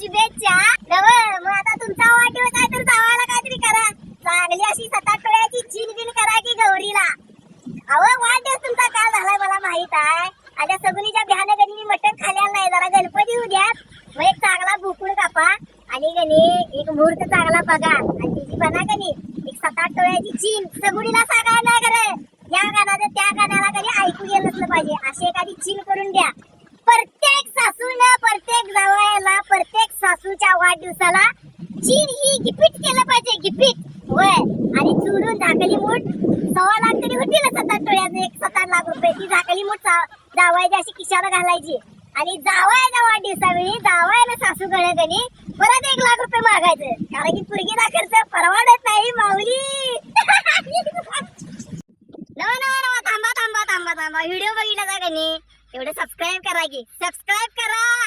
शुभेच्छा. मग आता तुमचा वाटेवर काय तर जावायला काहीतरी करा. चांगली अशी सताटोळ्याची झिल बिल करा की गौरीला. अहो वाढदिवस तुमचा काय झालाय मला माहीत आहे. आता सगुलीच्या भ्यानं कधी मटण खाल्याला नाही. जरा गणपती उद्या मग एक चांगला भुकून कापा. आणि गणी एक मुहूर्त चांगला बघा आणि तिची बना गणी एक सात टोळ्याची चीन. सगुलीला सांगायला करे या गाण्याचं त्या गाण्याला कधी ऐकू गेलं नसलं पाहिजे. अशी एखादी चीन करून द्या. प्रत्येक वाढदिवसाला चीन ही गिफ्ट केलं पाहिजे गिफ्ट. होय. आणि चुरून झाकली मूठ. सव्वा लाख तरी होतील सात आठ एक सात लाख रुपये. ती झाकली मूठ जावायची अशी खिशाला घालायची. आणि जावायच्या वाढदिवसावेळी जावायला सासूकडे गणी परत एक लाख रुपये मागायचं. कारण की पुरगीला खर्च परवडत नाही माऊली. नवा नवा नवा. थांबा थांबा थांबा थांबा. व्हिडिओ बघितला का गणी एवढं सबस्क्राईब करा की. सबस्क्राईब करा.